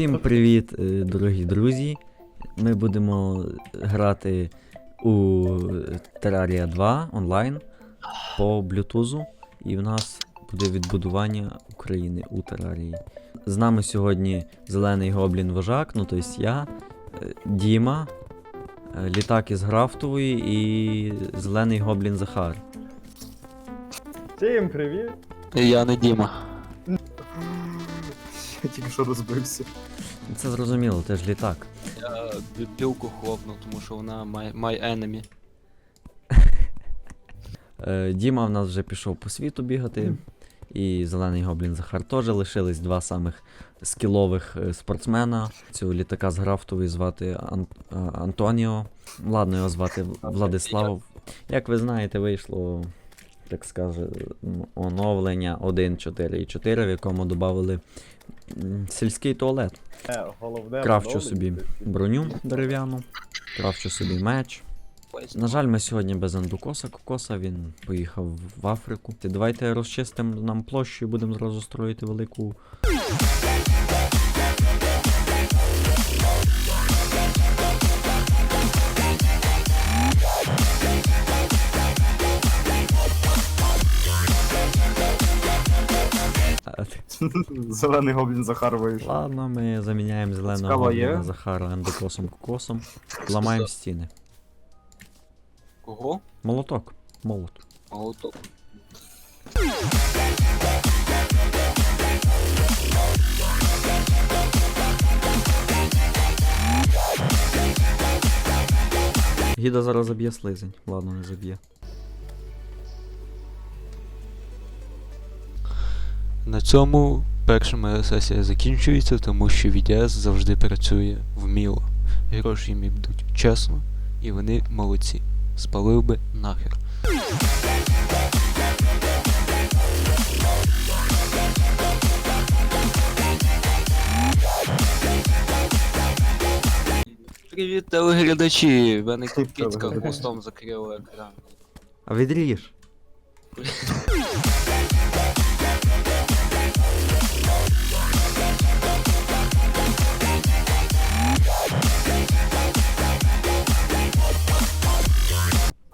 Всім привіт, е, дорогі друзі. Ми будемо грати у Terraria 2 онлайн по Bluetooth. І в нас буде відбудування України у Терарії. З нами сьогодні зелений гоблін вожак, ну тобто я, е, Діма, е, літак із Графтової і зелений гоблін Захар. Всім привіт! Я не Діма. Я тільки що розбився. Це зрозуміло, теж літак. Я пілку хлопнув, тому що вона my, my enemy. Е, Діма в нас вже пішов по світу бігати. І зелений гоблін Захар теж лишились два самих скілових е, спортсмена. Цього літака з Графтової звати Ан- е, Антоніо. Ладно, його звати Владислав. Як ви знаєте, вийшло, так скаже, м, оновлення 1.4.4, в якому додали сільський туалет. Е, головне. Кравчу собі броню дерев'яну, кравчу собі меч. На жаль, ми сьогодні без андукоса кокоса, він поїхав в Африку. Давайте розчистимо нам площу і будемо зразу строїти велику. Зелений гоблін Захар вийшов. Ладно, ми заміняємо зеленого Цікаво є? гобліна Захара андукосом кокосом. Ламаємо стіни. Кого? Молоток. Молот. Молоток. Гіда зараз заб'є слизень. Ладно, не заб'є. На цьому перша моя сесія закінчується, тому що VDS завжди працює вміло. Гроші їм йдуть чесно, і вони молодці. Спалив би нахер. Привіт, телеглядачі! В мене телеглядачі. хвостом закрила екран. А відріж.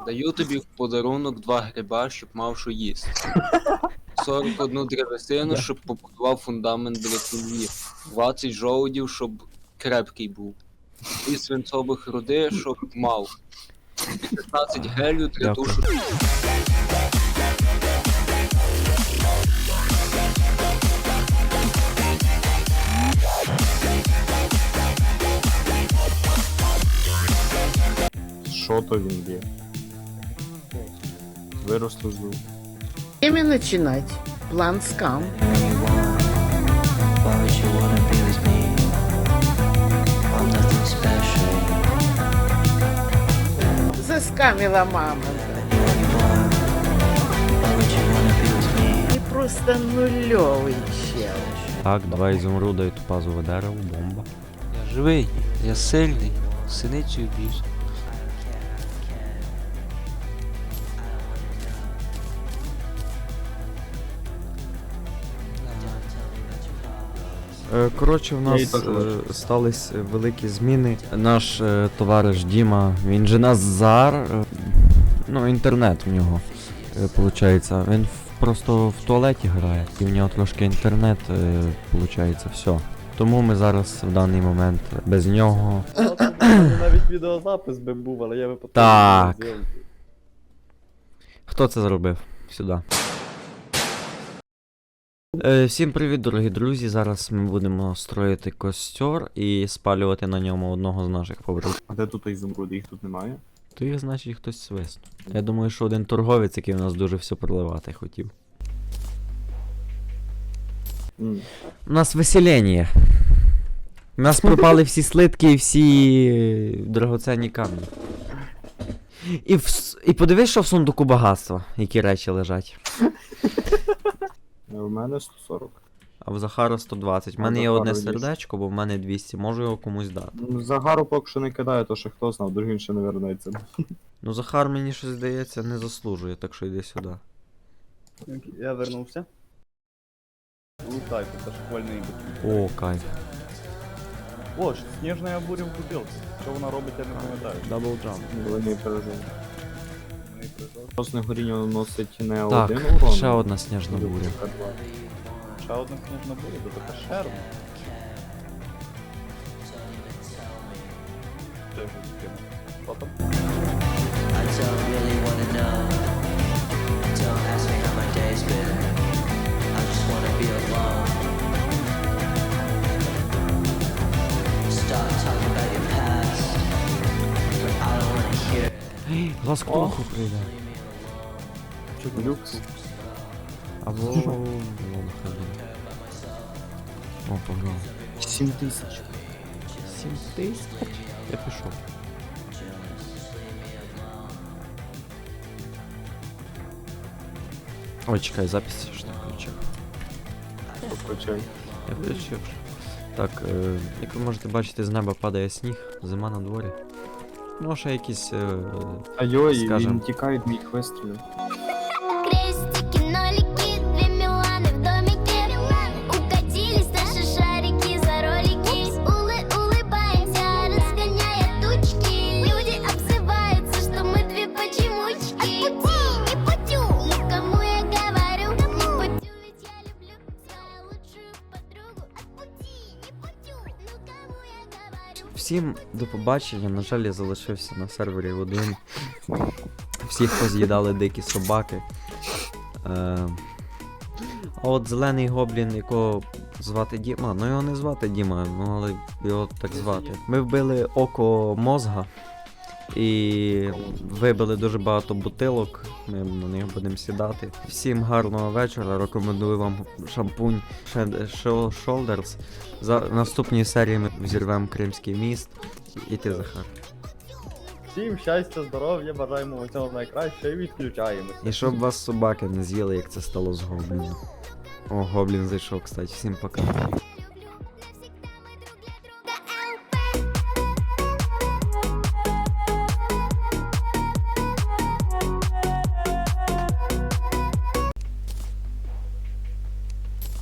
Даю тобі в подарунок два гриба, щоб мав що їсти. 41 древесину, щоб побудував фундамент для сім'ї. 20 жолудів, щоб крепкий був. І свинцових руди, щоб мав. 15 гелю для Дякую. душу. Що то він є? Виросло зуб. Время начинать. План скам. Заскамила мама. Ты просто нулевый чел. Так, два ізумруда і топазове дерево, бомба. Я живий, я сильний, синицею б'юсь. Коротше, в нас е, стались великі зміни. Наш е, товариш Діма, він же Назар. е, Ну, інтернет в нього. Виходить. Він в- просто в туалеті грає. І в нього трошки інтернет, виходить, все. Тому ми зараз в даний момент без нього. Навіть відеозапис би був, але я би потім. Так. не зробив. Хто це зробив? Сюди. Е, всім привіт, дорогі друзі. Зараз ми будемо строїти костер і спалювати на ньому одного з наших побратимів. А де тут ізумруди? Їх тут немає? То їх, значить, хтось свиснув. Я думаю, що один торговець, який у нас дуже все проливати хотів. М. У нас веселення. У нас пропали всі слитки і всі драгоценні камні. І, в... і подивись, що в сундуку багатства, які речі лежать. У мене 140. А в Захара 120. У мене в є одне 200. сердечко, бо в мене 200. Можу його комусь дати. Ну, Загару поки що не кидає, то що хто знав, другим ще не вернеться. Ну, Захар мені щось здається не заслужує, так що йди сюди. Я вернувся. Лутай, тут аж хвальний був. О, кайф. О, ж, сніжна буря в бутилці. Що вона робить, я не пам'ятаю. Дабл джамп. Вони пережили. Мені горіння наносить не Так, один урон. ще одна сніжна буря. Ще одна сніжна буря, то така шерма. Це Глаз кроху прийде. Люкс. Або... Лол, О, погнав. 7 тисяч. Сім тисяч? Я пішов. Ой, чекай, запись що не включив. Покачай. Я включив. Так, е, як ви можете бачити, з неба падає сніг, зима на дворі. Ну, ще якісь. Е, Айо, Скажем. він тікає від моїх вистрілів. Всім до побачення. На жаль, я залишився на сервері один. Всіх поз'їдали дикі собаки. Е, а от зелений гоблін, якого звати Діма, ну його не звати Діма, ну але його так звати. Ми вбили око мозга і вибили дуже багато бутилок. Ми на них будемо сідати. Всім гарного вечора. Рекомендую вам шампунь Show Shoulders. За в наступній серії ми взірвемо Кримський міст. І ти, Захар. Всім щастя, здоров'я, бажаємо усього найкращого і відключаємося. І щоб вас собаки не з'їли, як це стало з гобліном. О, гоблін зайшов, кстати. Всім пока.